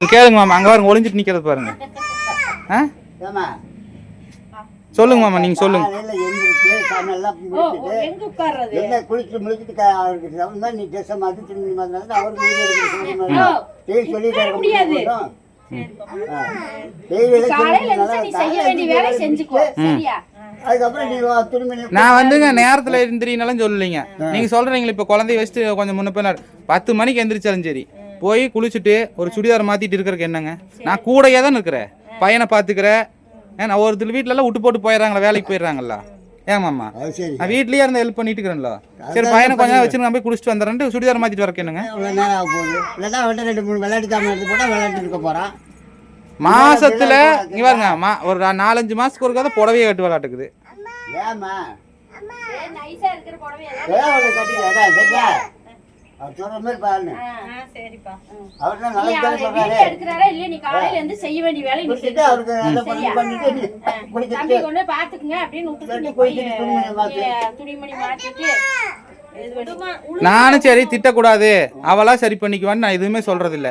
கேளுங்க மாமா அங்க பாருங்க ஒளிஞ்சிட்டு நிக்கிறது பாருங்க. ஆ? சொல்லுங்க மாமா நீங்க சொல்லுங்க. குளிச்சு முடிச்சுட்டு அவருக்கு மாதிரி நீ ட்ரெஸ்ஸை மாற்றி திரும்பி மாற்றினா அவருக்கு சொல்லிட்டு நான் வந்துங்க நேரத்துல எந்திரினாலும் சொல்லலைங்க நீங்க சொல்றீங்களா இப்ப குழந்தைய வச்சுட்டு கொஞ்சம் முன்ன பின்ன பத்து மணிக்கு எந்திரிச்சாலும் சரி. போய் குளிச்சுட்டு ஒரு சுடிதார் மாத்திட்டு இருக்கிறதுக்கு என்னங்க? நான் கூடயே தான் இருக்கிறேன் பையனை பாத்துக்கிறேன் ஏன் நான் ஒருத்தர் வீட்ல எல்லாம் விட்டு போட்டு போயிடறாங்களா வேலைக்கு போயிடுறாங்கல்ல? ஏன் மாமா? அது சரி. நான் வீட்லயே இருந்து ஹெல்ப் பண்ணிட்டு இருக்கிறேன்ல சரி பையனை கொஞ்ச நேரம் வச்சு நான் போய் குளிச்சுட்டு வந்துடுறேன் சுடிதார் மாத்திட்டு வரக்கு என்னங்க? இவ்வளோ நேரம் ஆக போகுது. இல்லைன்னா அவன்கிட்ட ரெண்டு மூணு விளையாட்டு ஜாமான் எடுத்து போட்டால் விளையாட்டு இருக்க போகிறான் மாசத்துல இங்க பாருங்க மா ஒரு நாலஞ்சு மாசத்துக்கு ஒருக்காத புடவையே கட்டு விளாட்டுக்குது ஏம்மா? செய்ய வேண்டிய வேலை பாத்துக்குங்க அப்படின்னு நானும் சரி திட்டக்கூடாது. அவளா சரி பண்ணிக்குவான்னு நான் எதுவுமே சொல்றது இல்ல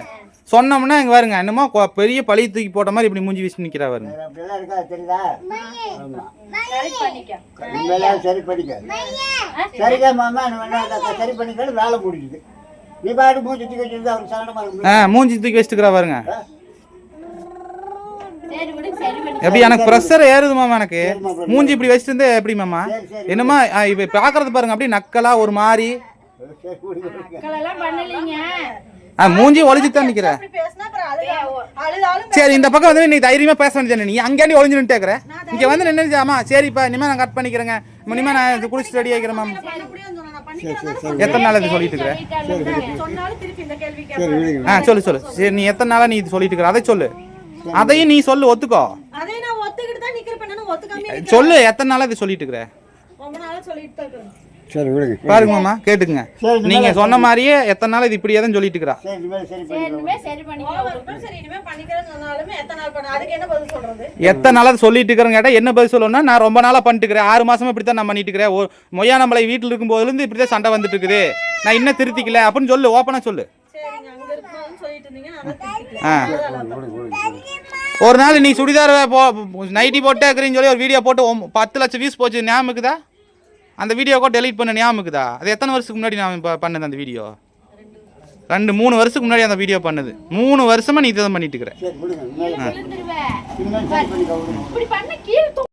சொன்னோம்னா இங்க பாருங்க என்னமோ பெரிய பழி தூக்கி போட்ட மாதிரி இப்படி மூஞ்சி வீசி நிக்கிறா பாருங்க. வேற அப்படியெல்லாம் இருக்கா தெரியுதா? ஆமா. சரி பண்ணிக்க. பண்ணிக்க. சரிக்கா மாமா சரி பண்ணிக்கணும் வேலை முடிஞ்சுது. நீ பாட்டு மூச்சு தூக்கி வச்சிருந்து அவருக்கு இருக்கு ஆ மூஞ்சி தூக்கி வச்சுக்கிறா பாருங்க. சரி விடு சரி பண்ணி எப்படி எனக்கு ப்ரெஷர் ஏறுது மாமா எனக்கு. மூஞ்சி இப்படி வச்சுட்டு இருந்தா எப்படி மாமா? என்னமா இப்ப பாக்குறது பாருங்க அப்படியே நக்கலா ஒரு மாதிரி. மூஞ்சி ஒளிஞ்சிட்டு தான் நிக்கிற சரி இந்த பக்கம் வந்து நீ தைரியமா பேச வேண்டியது நீ அங்கேயே ஒளிஞ்சு நின்றுக்கிற இங்க வந்து நின்று ஆமா சரிப்பா இனிமே நான் கட் பண்ணிக்கிறேங்க. இனிமே நான் இது குளிச்சுட்டு ரெடி ஆகிக்கிறேன் மேம் எத்தனை நாள் இது சொல்லிட்டு இருக்கிற சொன்னாலும் திருப்பி இந்த கேள்வி சரி விடுங்க. ஆ சொல்லு சொல்லு. சரி நீ எத்தனை நாளா நீ இது சொல்லிட்டு இருக்கிற அதை சொல்லு. அதையும் நீ சொல்லு ஒத்துக்கோ. சொல்லு எத்தனை நாளா இது சொல்லிட்டு இருக்கிற சரி விடுங்க. பாருங்க மாமா கேட்டுக்குங்க. நீங்க சொன்ன மாதிரியே எத்தனை நாள் இது இப்படியே தான் சொல்லிட்டு சொன்னாலுமே எத்தனை நாள் பண்ண அதுக்கு என்ன பதில் சொல்றது? எத்தனை நாளா இது சொல்லிட்டு இருக்கிறேன்னு கேட்டா என்ன பதில் சொல்லணும்னா நான் ரொம்ப நாளா பண்ணிட்டு இருக்கிறேன். ஆறு மாசமா இப்படி தான் நான் பண்ணிட்டு இருக்கிறேன். ஒரு மொய்யானமலை வீட்டில் இருக்கும்போதுல இருந்து இப்படி தான் சண்டை வந்துட்டு இருக்குது. நான் இன்னும் திருத்திக்கல. அப்படின்னு சொல்லு ஓப்பனா சொல்லு. ஒரு நாள் நீ சுடிதார் போ நைட்டி போட்டே இருக்கிறீன்னு சொல்லி ஒரு வீடியோ போட்டு பத்து லட்சம் வியூஸ் போச்சு. ஞாபகம் இருக்குதா? அந்த வீடியோ கூட டெலீட் பண்ண ஞாபகம் இருக்குதா அது எத்தனை வருஷத்துக்கு முன்னாடி நான் பண்ணது அந்த வீடியோ ரெண்டு மூணு வருஷத்துக்கு முன்னாடி அந்த வீடியோ பண்ணது. மூணு வருஷமா நீ இதை பண்ணிட்டு இருக்கிற.